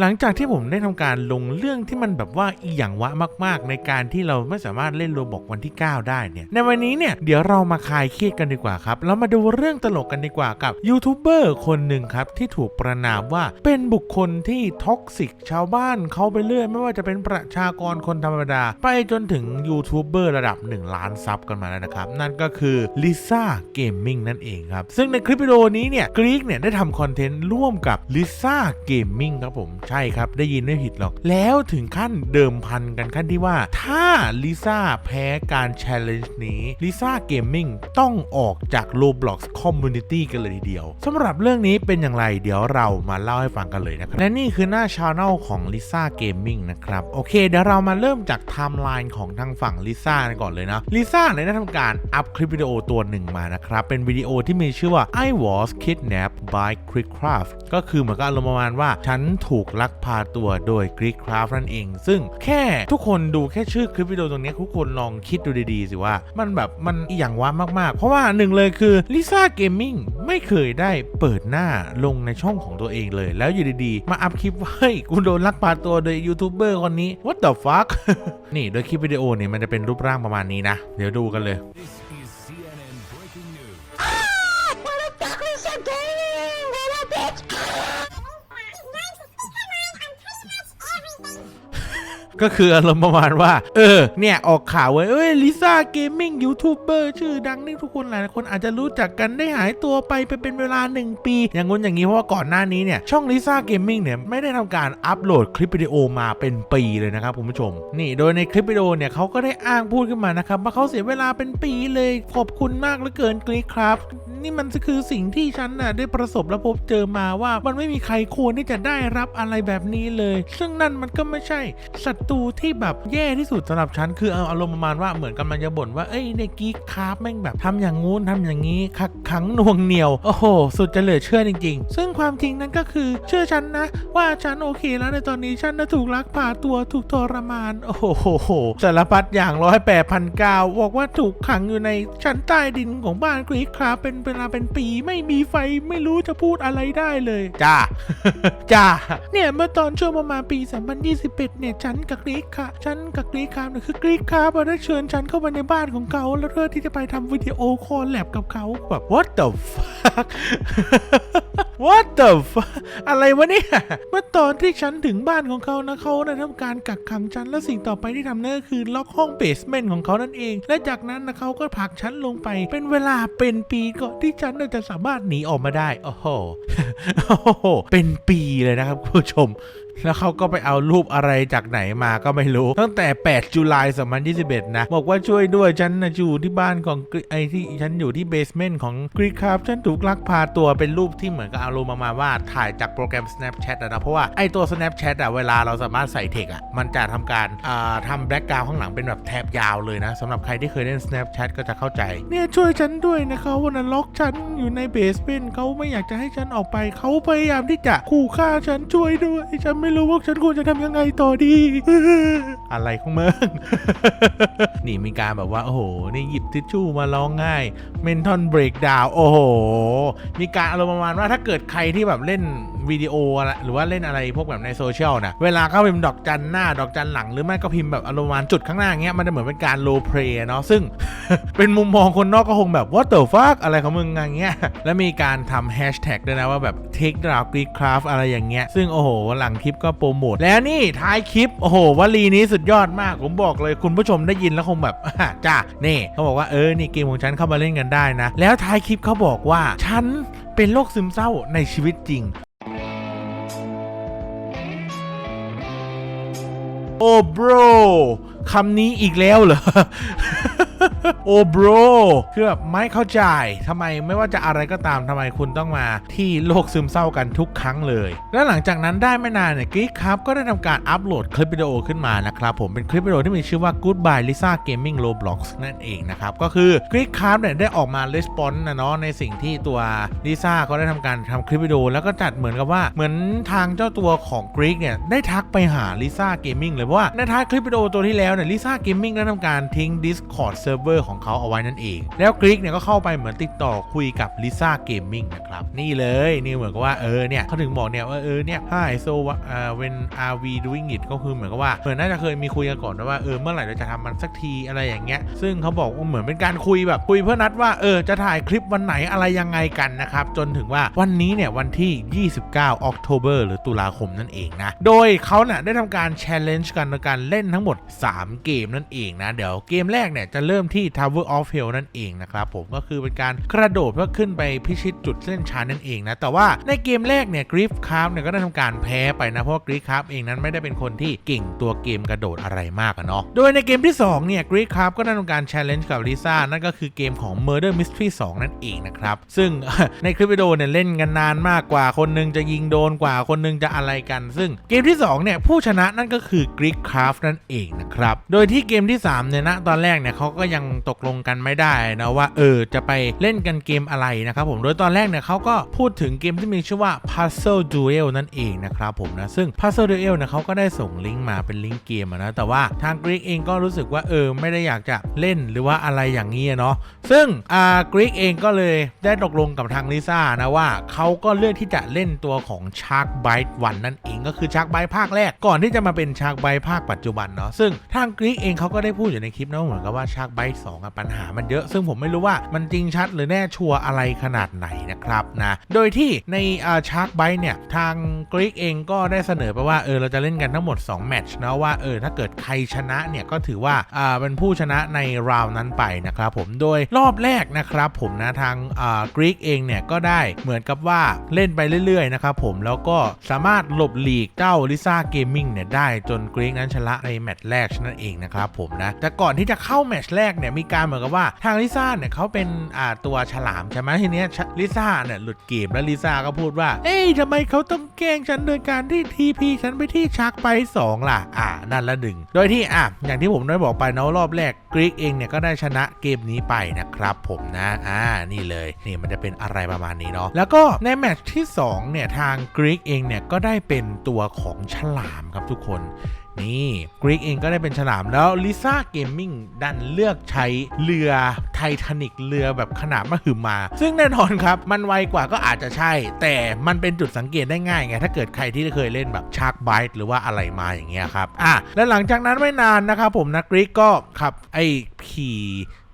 หลังจากที่ผมได้ทำการลงเรื่องที่มันแบบว่าอีหยังวะมาก ๆ ในการที่เราไม่สามารถเล่นโรบอกวันที่ 9 ได้เนี่ย ในวันนี้เนี่ยเดี๋ยวเรามาคลายเครียดกันดีกว่าครับแล้วมาดูเรื่องตลกกันดีกว่ากับยูทูบเบอร์คนหนึ่งครับที่ถูกประนามว่าเป็นบุคคลที่ท็อกซิกชาวบ้านเขาไปเรื่อยไม่ว่าจะเป็นประชากรคนธรรมดา ไปจนถึงยูทูบเบอร์ระดับ 1 ล้านซับกันมาแล้วนะครับ นั่นก็คือลิซ่าเกมมิ่งนั่นเองครับซึ่งในคลิปวิดีโอนี้เนี่ยกรีกเนี่ยได้ทำคอนเทนต์ร่วมกับลิซ่าเกมมิ่งครับผมใช่ครับ ได้ยินไม่ผิดหรอก แล้วถึงขั้นเดิมพันกันขั้นที่ว่า ถ้าลิซ่าแพ้การ Challenge นี้ลิซ่าเกมมิ่งต้องออกจาก Roblox Community กันเลยทีเดียวสำหรับเรื่องนี้เป็นอย่างไรเดี๋ยวเรามาเล่าให้ฟังกันเลยนะครับ และนี่คือหน้าช anel ของลิซ่าเกมมิ่งนะครับ โอเค เดี๋ยวเรามาเริ่มจากไทม์ไลน์ของทางฝั่งลิซ่าก่อนเลยนะลิซ่าเนี่ยได้ทำการอัพคลิปวิดีโอตัวหนึ่งมานะครับ เป็นวิดีโอที่มีชื่อว่า I was kidnapped by Creekcraft ก็คือเหมือนกับอารมณ์ประมาณว่าฉันถูกลักพาตัวโดย Creekcraft นั่นเอง ซึ่งแค่ทุกคนดูแค่ชื่อคลิปวิดีโอตรงนี้ทุกคนลองคิดดูดีๆสิว่า มันแบบมันอย่างว่ามากๆ เพราะว่าหนึ่งเลยคือลิซ่าเกมมิ่งไม่เคยได้เปิดหน้าลงในช่องของตัวเองเลย แล้วอยู่ดีๆ มาอัพคลิปว่าเฮ้ยกูโดนลักพาตัวโดยยูทูบเบอร์คนนี้ what the fuck นี่โดยคลิปวิดีโอเนี่ยมันจะเป็นรูปร่างประมาณนี้นะ เดี๋ยวดูกันเลย ก็คืออารมณ์ประมาณว่า เออ เนี่ย ออกข่าวไว้เอ้ยลิซ่าเกมมิ่งยูทูบเบอร์ชื่อดังนี่ทุกคนหลายคนอาจจะรู้จักกันได้หายตัวไปไปเป็นเวลา 1 ปี อย่างงู้นอย่างนี้เพราะว่าก่อนหน้านี้เนี่ย ช่องลิซ่าเกมมิ่งเนี่ยไม่ได้ทำการอัปโหลดคลิปวิดีโอมาเป็นปีเลยนะครับคุณผู้ชม นี่โดยในคลิปวิดีโอเนี่ยเขาก็ได้อ้างพูดขึ้นมานะครับว่าเขาเสียเวลาเป็นปีเลยขอบคุณมากเหลือเกินกรีครับ นี่มันคือสิ่งที่ฉันน่ะได้ประสบและพบเจอมาว่ามันไม่มีใครควรที่จะได้รับอะไรแบบนี้เลย ซึ่งนั่นมันก็ไม่ใช่ศัตูที่แบบแย่ที่สุดสำหรับฉันคือเอาอารมณ์ประมาณว่าเหมือนกำลังจะบ่นว่าเอ้ยในกีคาร์ฟแม่งแบบทำอย่างงู้นทำอย่างนี้ขักขังน่วงเหนียว โอ้โห สุดจะเหลือเชื่อจริง ๆ ซึ่งความจริงนั้นก็คือเชื่อฉันนะ ว่าฉันโอเคแล้วในตอนนี้ฉันนะถูกลักพาตัวถูกทรมาน โอ้โหสารพัดอย่างร้อยแปดพันเก้าบอกว่าถูกขังอยู่ในชั้นใต้ดินของบ้านกรีครับเป็นเวลาเป็นปีไม่มีไฟไม่รู้จะพูดอะไรได้เลย จ้า จ้า เนี่ยเมื่อตอนช่วงประมาณปี 2021 เนี่ยฉันกับกรีกค่ะฉันกับกรีกครับนี่ยคือกรีกครับได้เชิญฉันเข้ามาในบ้านของเขา แล้วเพื่อที่จะไปทำวิดีโอคอลแลบกับเขาแบบ what the fuck what the fuck อะไรวะเนี่ยเมื่อตอนที่ฉันถึงบ้านของเขานะเขาได้ทำการกักขังฉันและสิ่งต่อไปที่ทำนั่นก็คือล็อกห้องเบสเมนต์ของเขานั่นเอง และจากนั้นนะเขาก็ผลักฉันลงไป เป็นเวลาเป็นปีก่อนที่ฉันจะสามารถหนีออกมาได้โอ้โหโอ้โหเป็นปีเลยนะครับคุณผู้ชม แล้วเขาก็ไปเอารูปอะไรจากไหนมาก็ไม่รู้ ตั้งแต่ 8 จุลาย2021 นะ บอกว่าช่วยด้วยฉันนะอยู่ที่บ้านของไอที่ฉันอยู่ที่เบสเมนต์ของกรีครับ ฉันถูกลักพาตัวเป็นรูปที่เหมือนกับเอารมณ์ประมาว่าถ่ายจากโปรแกรม Snapchat นะ เพราะว่าไอตัว Snapchat อะเวลาเราสามารถใส่เทคอะมันจะทำการทำแบล็กกราวข้างหลังเป็นแบบแถบยาวเลยนะสำหรับใครที่เคยเล่น Snapchat ก็จะเข้าใจ เนี่ยช่วยฉันด้วยนะเขาวันนั้นล็อกฉันอยู่ในเบสเมนต์เขาไม่อยากจะให้ฉันออกไปเขาพยายามที่จะขู่ฆ่าฉันช่วยด้วยฉันไไม่รู้ว่าฉันควรจะทำยังไงต่อดี อะไรของมึง นี่มีการแบบว่า โอ้โห นี่หยิบทิชชู่มาร้องง่ายเมนทอนเบรกดาวโอ้โห มีการอารมณ์ประมาณว่าถ้าเกิดใครที่แบบเล่น วิดีโออะไรหรือว่าเล่นอะไรพวกแบบในโซเชียลนะเวลาเขาพิมพ์ดอกจันหน้าดอกจันหลัง หรือไม่ก็พิมพ์แบบอารมณ์ประมาณจุดข้างหน้าเงี้ยมันจะเหมือนเป็นการโลเพลเนาะซึ่ง เป็นมุมมองคนนอกก็คงแบบ what the fuck อะไรของมึงอย่างเงี้ยแล้วมีการทำแฮชแท็กด้วยนะว่าแบบ take d r a g r e e k craft อะไรอย่างเงี้ยซึ่งโอ้โหหลังคลิปก็โปรโมทแล้วนี่ท้ายคลิปโอ้โหวลีนี้สุดยอดมากผมบอกเลยคุณผู้ชมได้ยินแล้วคงแบบจ้านี่เขาบอกว่าเออนี่เกมของฉันเข้ามาเล่นกันได้นะ แล้วท้ายคลิปเขาบอกว่าฉันเป็นโรคซึมเศร้าในชีวิตจริง โอ้บรคำนี้อีกแล้วเหรอ โอ้บรคือแบบไม่เข้าใจทำไมไม่ว่าจะอะไรก็ตามทำไมคุณต้องมา ที่โลกซึมเศร้ากันทุกครั้งเลย และหลังจากนั้นได้ไม่นานเนี่ยกิ๊กครับก็ได้ทำการอัปโหลดคลิปวิดีโอขึ้นมานะครับผมเป็นคลิปวิดีโอที่มีชื่อว่า Goodbye Lisa Gaming Roblox นั่นเองนะครับ ก็คือกิ๊กครับเนี่ยได้ออกมาレスปอนนะเนาะในสิ่งที่ตัวลิซ่าเขาได้ทำการทำคลิปวิดีโอแล้วก็จัดเหมือนกับว่าเหมือนทางเจ้าตัวของกรีกเนี่ยได้ทักไปหาลิซ่าเกมมิ่งเลยว่าในท้ายคลิปวิดีโอตัวที่แล้วเนี่ยลิซ่าเกมมิ่งได้ทำการทิ้ง Discord Server องของเขาเอาไว้นั่นเอง แล้วกรีกเนี่ยก็เข้าไปเหมือนติดต่อคุยกับลิซ่าเกมมิ่งนะครับ นี่เลยนี่เหมือนกับว่าเออเนี่ยเขาถึงบอกเนี่ยว่าเออเนี่ย hi so uh, when are we doing it ก็คือเหมือนกับว่าเหมือนน่าจะเคยมีคุยกันก่อนว่าเออเมื่อไหร่เราจะทำมันสักทีอะไรอย่างเงี้ย ซึ่งเขาบอกว่าเหมือนเป็นการคุยแบบคุยเพื่อนัดว่าเออจะถ่ายคลิปวันไหนอะไรยังไงกันนะครับ จนถึงว่าวันนี้เนี่ยวันที่ 29 ออกโทเบอร์หรือตุลาคมนั่นเองนะ โดยเขาเนี่ยได้ทำการ challenge กันในการเล่นทั้งหมด 3 เกมนั่นเองนะ เดี๋ยวเกมแรกเนี่ยจะเริ่มที่ Tower of Hell นั่นเองนะครับผมก็คือเป็นการกระโดดเพื่อขึ้นไปพิชิตจุดเส้นชันนั่นเองนะแต่ว่าในเกมแรกเนี่ยกริฟคาร์เนี่ยก็ได้ทำการแพ้ไปนะเพราะกริฟคาร์เองนั้นไม่ได้เป็นคนที่เก่งตัวเกมกระโดดอะไรมากอะเนาะโดยในเกมที่2เนี่ยกริฟคาร์ก็ได้ทำการ challenge กับลิซ่านั่นก็คือเกมของ Murder Mystery 2 นั่นเองนะครับซึ่งในคลิปวิดีโอเนี่ยเล่นกันนานมากกว่าคนหนึงจะยิงโดนกว่าคนหนึงจะอะไรกัน ซึ่งเกมที่2เนี่ยผู้ชนะนั่นก็คือกริกคราฟนั่นเองนะครับโดยที่เกมที่3เนี่ยนะตอนแรกเนี่ยเขาก็ยังตกลงกันไม่ได้นะว่าเออจะไปเล่นกันเกมอะไรนะครับผมโดยตอนแรกเนี่ยเขาก็พูดถึงเกมที่มีชื่อว่า Puzzle Duel นั่นเองนะครับผมนะซึ่ง Puzzle Duel เนี่ยเขาก็ได้ส่งลิงก์มาเป็นลิงก์เกมนะแต่ว่าทางกรีกเองก็รู้สึกว่าเออไม่ได้อยากจะเล่นหรือว่าอะไรอย่างนี้เนาะซึ่งอ่ากรีกเองก็เลยได้ตกลงกับทางลิซ่านะว่าเขาก็เลือกที่จะเล่นตัวของ Shark Bite 1นั่นเองก็คือ Shark Bite ภาคแรกก่อนที่จะมาเป็น Shark Bite ภาคปัจจุบันเนาะซึ่งทางกรีกเองเขาก็ได้พูดอยู่ในคลิปนะว่าเหมือนกับว่า Shark Bite 2อะปัญหามันเยอะ ซึ่งผมไม่รู้ว่ามันจริงชัดหรือแน่ชัวร์อะไรขนาดไหนนะครับนะโดยที่ในอา Shark Bite เนี่ย ทางกรีกเองก็ได้เสนอไปว่าเออเราจะเล่นกันทั้งหมด 2 แมตช์นะว่าเออถ้าเกิดใครชนะเนี่ย ก็ถือว่าอ่าเป็นผู้ชนะในราวนั้นไปนะครับผมโดยรอบแรกนะครับผมนะทางอ่ากรีกเองเนี่ย ก็ได้เหมือนกับว่าเล่นไปเรื่อยๆนะครับผมแล้วก็สามารถหลบหลีกเจ้าลิซ่าเกมมิ่งเนี่ยได้จนกรีกนั้นชนะในแมตช์แรกนั่นเองนะครับผมนะแต่ก่อนที่จะเข้าแมตช์แรกเนี่ยมีการเหมือนกับว่าทางลิซ่าเนี่ยเขาเป็นอ่าตัวฉลามใช่ไหมทีเนี้ยลิซ่าเนี่ยหลุดเกมแล้วลิซ่าก็พูดว่า เอ้ยทำไมเขาต้องแกล้งฉันโดยการที่ทีพีฉันไปที่ชักไปสองล่ะ อ่านั่นละหนึ่งโดยที่อะอย่างที่ผมได้บอกไปนะรอบแรกกรีกเองเนี่ยก็ได้ชนะเกมนี้ไปนะครับ ผมนะอ่านี่เลยนี่มันจะเป็นอะไรประมาณนี้เนาะแล้วก็ในแมตช์ที่สองเนี่ยทางกรีกเองเนี่ยก็ได้เป็นตัวของฉลามครับทุกคน นี่กรีกเองก็ได้เป็นฉลามแล้วลิซ่าเกมมิ่งดันเลือกใช้เรือไททานิกเรือแบบขนาดมหึมา ซึ่งแน่นอนครับ มันไวกว่าก็อาจจะใช่ แต่มันเป็นจุดสังเกตได้ง่ายไง ถ้าเกิดใครที่เคยเล่นแบบชาร์กไบต์หรือว่าอะไรมาอย่างเงี้ยครับอะแล้วหลังจากนั้นไม่นานนะครับผมนะกรีกก็ขับไอ้ขี่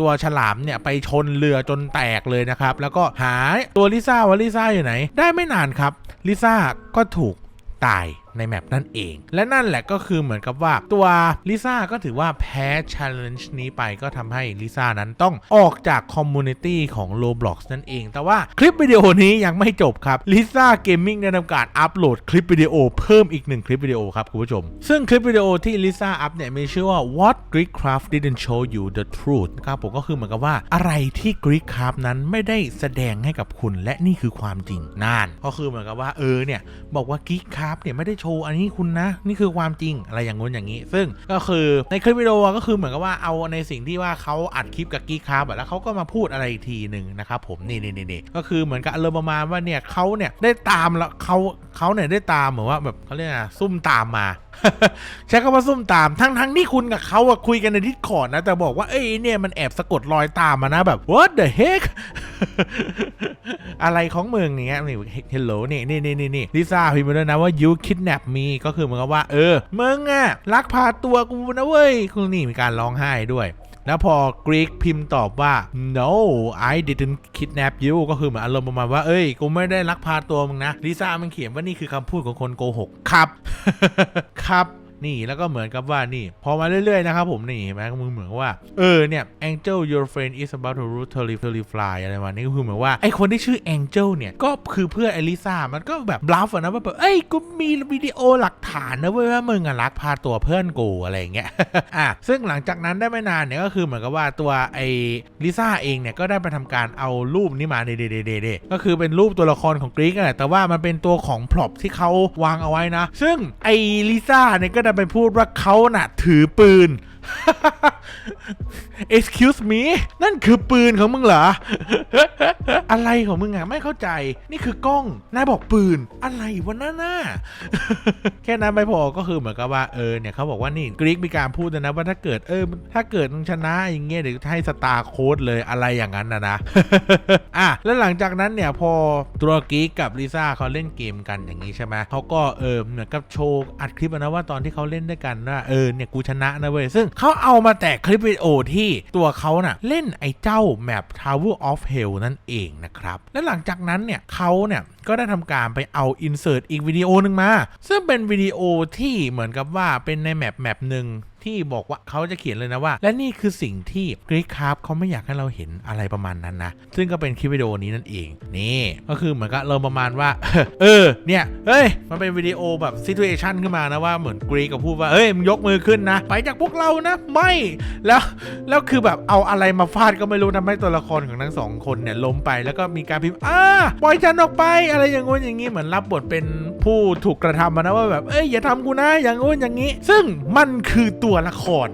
ตัวฉลามเนี่ยไปชนเรือจนแตกเลยนะครับ แล้วก็หายตัวลิซ่าว่าลิซ่าอยู่ไหน ได้ไม่นานครับ ลิซ่าก็ถูกตายในแมปนั่นเอง และนั่นแหละก็คือเหมือนกับว่าตัวลิซ่าก็ถือว่าแพ้ challenge นี้ไปก็ทำให้ลิซ่านั้นต้องออกจากคอมมูนิตี้ของ Roblox นั่นเอง แต่ว่าคลิปวิดีโอนี้ยังไม่จบครับลิซ่าเกมมิ่งได้ทำการอัปโหลดคลิปวิดีโอเพิ่มอีกหนึ่งคลิปวิดีโอครับคุณผู้ชม ซึ่งคลิปวิดีโอที่ลิซ่าอัพเนี่ยมีชื่อว่า what Greekcraft didn't show you the truth นะครับผมก็คือเหมือนกับว่าอะไรที่ Greekcraft นั้นไม่ได้แสดงให้กับคุณ และนี่คือความจริงนั่นก็คือเหมือนกับว่าเออเนี่ยบอกว่า Geekcraft เนี่ยไม่ได้โชว์อันนี้คุณนะ นี่คือความจริงอะไรอย่างงู้นอย่างนี้ ซึ่งก็คือในคลิปวิดีโอก็คือเหมือนกับว่าเอาในสิ่งที่ว่าเขาอัดคลิปกับ Geekcraft อะแล้วเขาก็มาพูดอะไรอีกทีหนึ่งนะครับผมนี่นี่นี่ก็คือเหมือนกับอารมณ์ประมาณว่าเนี่ยเขาเนี่ยได้ตามแล้วเขาเขาเนี่ยได้ตามเหมือนว่าแบบเขาเรียกอะไรซุ่มตามมาใช้คำว่าซุ่มตามทั้งทั้งที่คุณกับเขาอะคุยกันในดิสคอร์ดนะแต่บอกว่าเอ้ยเนี่ยมันแอบสะกดรอยตามมานะแบบ what the heck อะไรของมึงเนี้ยนี่ hello นี่นี่นี่นี่นี่ลิซ่าพิมพ์มาด้วยนะว่า you kidnap me ก็คือเหมือนกับว่า เออมึงอะลักพาตัวกูนะเว้ยคุณนี่มีการร้องไห้ด้วยแล้วพอกรีกพิมพ์ตอบว่า no I didn't kidnap you ก็คือเหมือนอารมณ์ประมาณว่า เอ้ย กูไม่ได้ลักพาตัวมึงนะ ลิซ่ามันเขียนว่านี่คือคำพูดของคนโกหก ครับ ครับ นี่แล้วก็เหมือนกับว่านี่ พอมาเรื่อยๆนะครับผมนี่เห็นไหมมึงเหมือนกับว่า เออเนี่ย Angel your friend is about to root t e r r y t e r r y fly อะไรประมาณนี้ก็คือเหมือนว่าไอคนที่ชื่อ Angel เนี่ยก็คือเพื่อนอลิซามันก็แบบบลัฟนะว่าแบบเอ้ยกูมีวิดีโอหลักฐานนะเว้ยว่ามึงอะลักพาตัวเพื่อนกูอะไรอย่างเงี้ยอะซึ่งหลังจากนั้นได้ไม่นานเนี่ยก็คือเหมือนกับว่าตัวไอลิซ่าเองเนี่ยก็ได้ไปทำการเอารูปนี้มาเดเดเดเดก็คือเป็นรูปตัวละครของกรีกนั่นแหละแต่ว่ามันเป็นตัวของพร็อพที่เขาวางเอาไว้นะ ซึ่งไอลิซ่าเนี่ยก็ได้ไปพูดว่าเขาน่ะถือปืน excuse me นั่นคือปืนของมึงเหรอ อะไรของมึงอะ ไม่เข้าใจ นี่คือกล้อง นายบอกปืน อะไรวะนั่นน่ะแค่นั้นไม่พอก็คือเหมือนกับว่า เออ เนี่ยเขาบอกว่านี่กรีกมีการพูดนะนะว่าถ้าเกิด เออ ถ้าเกิดมึงชนะอย่างเงี้ยเดี๋ยวให้สตาร์โค้ดเลยอะไรอย่างนั้นนะนะ อะ แล้วหลังจากนั้นเนี่ยพอตัวกรีกกับลิซ่าเขาเล่นเกมกันอย่างนี้ใช่ไหมเขาก็ เออ เหมือนกับโชว์อัดคลิปนะว่าตอนที่เขาเล่นด้วยกันว่า เออ เนี่ยกูชนะนะเว้ย ซึ่งเขาเอามาแต่คลิปวิดีโอที่ตัวเขาน่ะเล่นไอ้เจ้าแมป Tower of Hell นั่นเองนะครับ และหลังจากนั้นเนี่ยเขาเนี่ยก็ได้ทำการไปเอาอินเสิร์ตอีกวิดีโอหนึ่งมา ซึ่งเป็นวิดีโอที่เหมือนกับว่าเป็นในแมปแมปหนึ่งที่บอกว่าเขาจะเขียนเลยนะว่า และนี่คือสิ่งที่กรีกคราฟเขาไม่อยากให้เราเห็นอะไรประมาณนั้นนะ ซึ่งก็เป็นคลิปวิดีโอนี้นั่นเอง นี่ก็คือเหมือนกับเราประมาณว่า เออเนี่ยเฮ้ย มันเป็นวิดีโอแบบซิ t u เอชันขึ้นมานะว่าเหมือนกรีกก็พูดว่าเฮ้ยมึงยกมือขึ้นนะ ไปจากพวกเรานะ ไม่แล้วแล้วคือแบบเอาอะไรมาฟาดก็ไม่รู้ทำให้ตัวละครของทั้งสองคนเนี่ยล้มไปแล้วก็มีการพิมพ์อ่าปล่อยฉันออกไปอะไรอย่างงู้นอย่างงี้เหมือนรับบทเป็นผู้ถูกกระทำมานะว่าแบบเอ้ยอย่าทำกูนะอย่างงู้นอย่างงี้ ซึ่งมันคือตัวละคร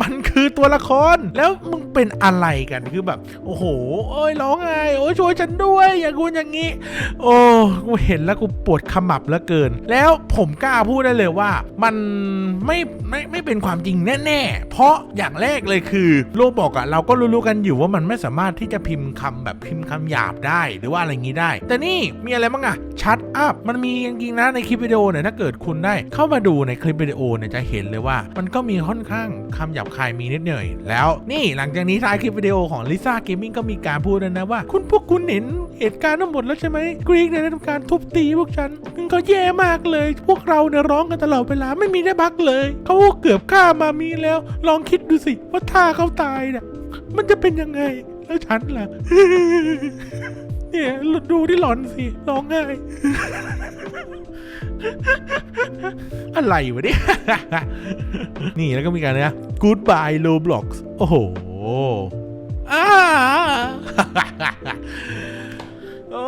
มันคือตัวละคร แล้วมึงเป็นอะไรกันคือแบบ โอ้โหเอ้ยร้องไห้โอ้ยช่วยฉันด้วย อย่างกูอย่างงี้ โอ้กูเห็นแล้วกูปวดขมับเหลือเกิน แล้วผมกล้าพูดได้เลยว่า มันไม่ไม่ไม่เป็นความจริงแน่ๆ เพราะอย่างแรกเลยคือ โลบอกอะเราก็รู้ๆกันอยู่ว่ามันไม่สามารถที่จะพิมพ์คำแบบพิมพ์คำหยาบได้หรือว่าอะไรงี้ได้ แต่นี่มีอะไรบ้างอะชัดอัพมันมีจริงๆนะในคลิปวิดีโอเนี่ยถ้าเกิดคุณได้ เข้ามาดูในคลิปวิดีโอเนี่ยจะเห็นเลยว่า มันก็มีค่อนข้างคำหยาบคายมีนิดหน่อย แล้วนี่หลังจากนี้ท้ายคลิปวิดีโอของลิซ่าเกมมิ่งก็มีการพูดนะว่า คุณพวกคุณเห็นเหตุการณ์ทั้งหมดแล้วใช่ไหมกรีกเนี่ยได้ทำการทุบตีพวกฉันมันก็แย่มากเลย พวกเราเนี่ยร้องกันตลอดเวลาไม่มีได้บักเลยเขาเกือบฆ่ามามีแล้ว ลองคิดดูสิว่าถ้าเขาตายเนี่ยมันจะเป็นยังไงแล้วฉันล่ะเนี่ยดูที่หลอนสิร้องไห้อะไรวะเนี่ย นี่แล้วก็มีการนะ Goodbye Roblox โอ้โหอ้าโอ้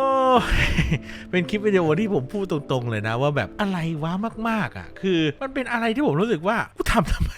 เป็นคลิปวิดีโอที่ผมพูดตรงๆเลยนะว่าแบบอะไรวะมาก ๆ อะ คือมันเป็นอะไรที่ผมรู้สึกว่ากูทำทำไม